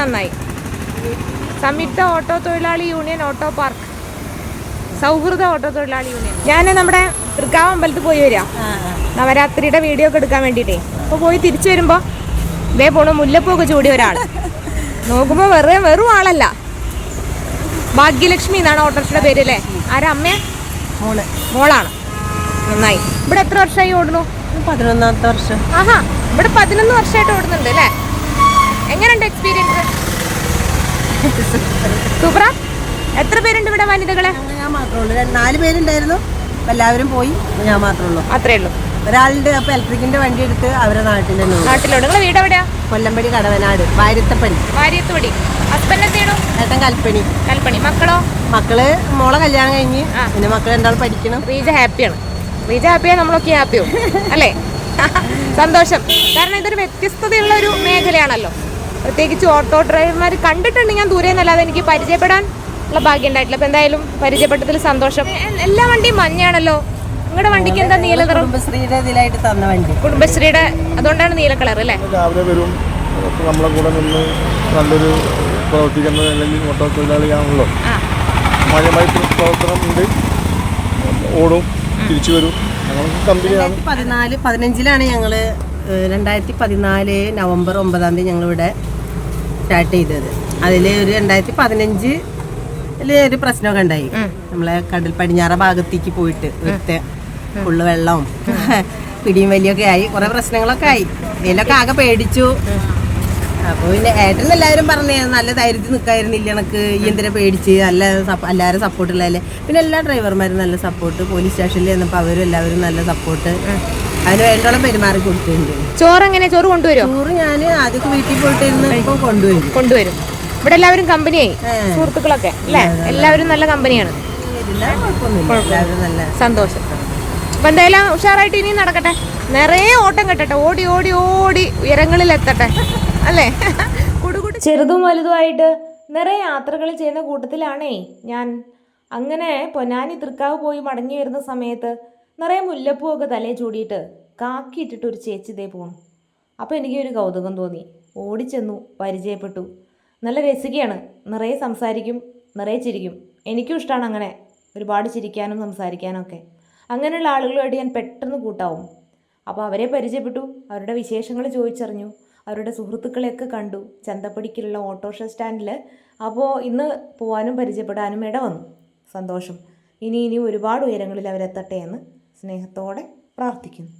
നന്നായി. സംയുക്ത ഓട്ടോ തൊഴിലാളി യൂണിയൻ ഓട്ടോ പാർക്ക്. സൗഹൃദ ഓട്ടോ തൊഴിലാളി യൂണിയൻ. ഞാൻ നമ്മുടെ തൃക്കാവ് അമ്പലത്തിൽ പോയി വരിക നവരാത്രിയുടെ വീഡിയോ ഒക്കെ എടുക്കാൻ വേണ്ടിയിട്ടേ. അപ്പോൾ പോയി തിരിച്ചു വരുമ്പോൾ ഇതേ പോണു മുല്ലപ്പൂക്ക് ചൂടിയ ഒരാൾ. നോക്കുമ്പോൾ വെറുതെ വെറും ആളല്ല. ഭാഗ്യലക്ഷ്മി എന്നാണ് ഓട്ടോറിക്ഷയുടെ പേര് അല്ലേ? ആരാ അമ്മേ? മോൾ. മോളാണ്. നന്നായി. ഇവിടെ എത്ര വർഷമായി ഓടുന്നു? പതിനൊന്നാമത്തെ വർഷം. ആഹാ ഇവിടെ പതിനൊന്ന് വർഷമായിട്ട് ഓടുന്നുണ്ട് അല്ലേ? എങ്ങനെയുണ്ട് എക്സ്പീരിയൻസ് സൂപ്ര? എത്ര പേരുണ്ട് ഇവിടെ വനിതകളെ? ഞാൻ മാത്രമേ ഉള്ളൂ. നാല് പേരുണ്ടായിരുന്നു. എല്ലാവരും പോയി ഞാൻ മാത്രമേ ഉള്ളൂ. അത്രേ ഉള്ളൂ. ഒരാളുണ്ട് അപ്പൊ ഇലക്ട്രിക്കിന്റെ വണ്ടി എടുത്ത് അവരെ നാട്ടിൽ. നാട്ടിലോട്ട്. നിങ്ങളെ വീട് എവിടെയാ? കൊല്ലമ്പടി കടവനാട് വാര്യത്തപ്പടി ഹസ്ബൻഡ് ഏട്ടൻ കൽപ്പണി. കൽപ്പണി. മക്കളോ? മക്കൾ മോളെ കല്യാണം കഴിഞ്ഞ്. പിന്നെ മക്കൾ എന്താ പഠിക്കണം. റീജ ഹാപ്പിയാണ്. റീജ ഹാപ്പിയാ നമ്മളൊക്കെ ഹാപ്പിയോ അല്ലേ? സന്തോഷം. കാരണം ഇതൊരു വ്യത്യസ്തതയുള്ള ഒരു മേഖലയാണല്ലോ. പ്രത്യേകിച്ച് ഓട്ടോ ഡ്രൈവർമാർ കണ്ടിട്ടുണ്ട് ഞാൻ ദൂരെ നിന്നല്ലാതെ എനിക്ക് പരിചയപ്പെടാൻ ഉള്ള ഭാഗ്യം ഉണ്ടായിട്ടില്ല. അപ്പം എന്തായാലും പരിചയപ്പെട്ടതിൽ സന്തോഷം. എല്ലാ വണ്ടിയും മഞ്ഞയാണല്ലോ. നിങ്ങളുടെ വണ്ടിക്ക് എന്താ നീല നിറം കുടുംബശ്രീയുടെ ഇതിലായിട്ട് തന്ന വണ്ടി. കുടുംബശ്രീയുടെ അതുകൊണ്ടാണ് നീല കളർ അല്ലേ? രാവിലെ വരും. നമ്മളെ കൂടെ നിന്ന് നല്ലൊരു പ്രവർത്തിക്കുന്ന അല്ലെങ്കിൽ ഓട്ടോ തൊഴിലാളിയാണല്ലോ ആ മാന്യമായി പ്രവർത്തനം ഉണ്ട്. ഓടും തിരിച്ചു വരും. കമ്പനിയാണ്. പതിനാല് പതിനഞ്ചിലാണ് ഞങ്ങൾ ഏഹ്, രണ്ടായിരത്തി പതിനാല് നവംബർ ഒമ്പതാം തീയതി ഞങ്ങളിവിടെ സ്റ്റാർട്ട് ചെയ്തത്. അതിൽ ഒരു രണ്ടായിരത്തി പതിനഞ്ച് ഒരു പ്രശ്നമൊക്കെ ഉണ്ടായി. നമ്മളെ കടൽ പടിഞ്ഞാറ ഭാഗത്തേക്ക് പോയിട്ട് ഇവിടുത്തെ ഫുള്ള് വെള്ളവും പിടിയും വലിയൊക്കെ ആയി കുറെ പ്രശ്നങ്ങളൊക്കെ ആയി. ഇതിലൊക്കെ ആകെ പേടിച്ചു. അപ്പൊ പിന്നെ ഏട്ടൻ എല്ലാവരും പറഞ്ഞു നല്ല ധൈര്യത്തിൽ നിൽക്കായിരുന്നില്ല എനക്ക്. ഈ എന്തിനാ പേടിച്ച്? നല്ല എല്ലാവരും സപ്പോർട്ട് ഉള്ളതല്ലേ പിന്നെ എല്ലാ ഡ്രൈവർമാരും നല്ല സപ്പോർട്ട് പോലീസ് സ്റ്റേഷനിൽ ചെന്നപ്പോൾ അവരും എല്ലാവരും നല്ല സപ്പോർട്ട് അതിന് വേണ്ടോളം പെരുമാറി കൊടുത്തിട്ടുണ്ട്. ചോറ് എങ്ങനെ ചോറ് കൊണ്ടുവരും ചോറ് ഞാൻ ആദ്യമൊക്കെ വീട്ടിൽ പോയിട്ട് ഇരുന്ന് ഇപ്പോൾ കൊണ്ടുവരും. കൊണ്ടുവരും. ഇവിടെ എല്ലാവരും കമ്പനിയായി. സുഹൃത്തുക്കളൊക്കെ. അല്ലേ? എല്ലാവരും നല്ല കമ്പനിയാണ്. സന്തോഷം. അപ്പൊ എന്തായാലും ഉഷാറായിട്ട് ഇനിയും നടക്കട്ടെ. നിറയെ ഓട്ടം കെട്ടട്ടെ. ഓടി ഓടി ഓടി ഉയരങ്ങളിൽ എത്തട്ടെ അല്ലേ? കുടുകുടി ചെറുതും വലുതുമായിട്ട് നിറയെ യാത്രകൾ ചെയ്യുന്ന കൂട്ടത്തിലാണേ ഞാൻ. അങ്ങനെ പൊന്നാനി തൃക്കാവ് പോയി മടങ്ങി വരുന്ന സമയത്ത് നിറയെ മുല്ലപ്പൂവൊക്കെ തലേ ചൂടിയിട്ട് കാക്കിയിട്ടിട്ട് ഒരു ചേച്ചി ഇതേ പോണു. അപ്പോൾ എനിക്ക് ഒരു കൗതുകം തോന്നി. ഓടിച്ചെന്നു പരിചയപ്പെട്ടു. നല്ല രസികയാണ്. നിറയെ സംസാരിക്കും നിറയെ ചിരിക്കും. എനിക്കും ഇഷ്ടമാണ് അങ്ങനെ ഒരുപാട് ചിരിക്കാനും സംസാരിക്കാനും ഒക്കെ. അങ്ങനെയുള്ള ആളുകളുമായിട്ട് ഞാൻ പെട്ടെന്ന് കൂട്ടാവും. അപ്പോൾ അവരെ പരിചയപ്പെട്ടു അവരുടെ വിശേഷങ്ങൾ ചോദിച്ചറിഞ്ഞു അവരുടെ സുഹൃത്തുക്കളെയൊക്കെ കണ്ടു. ചന്തപ്പടിക്കലുള്ള ഓട്ടോറിക്ഷ സ്റ്റാൻഡിൽ അപ്പോൾ ഇന്ന് പോകാനും പരിചയപ്പെടാനും ഇട വന്നു സന്തോഷം. ഇനി ഇനി ഒരുപാട് ഉയരങ്ങളിൽ അവരെത്തട്ടെ എന്ന് സ്നേഹത്തോടെ പ്രാർത്ഥിക്കുന്നു.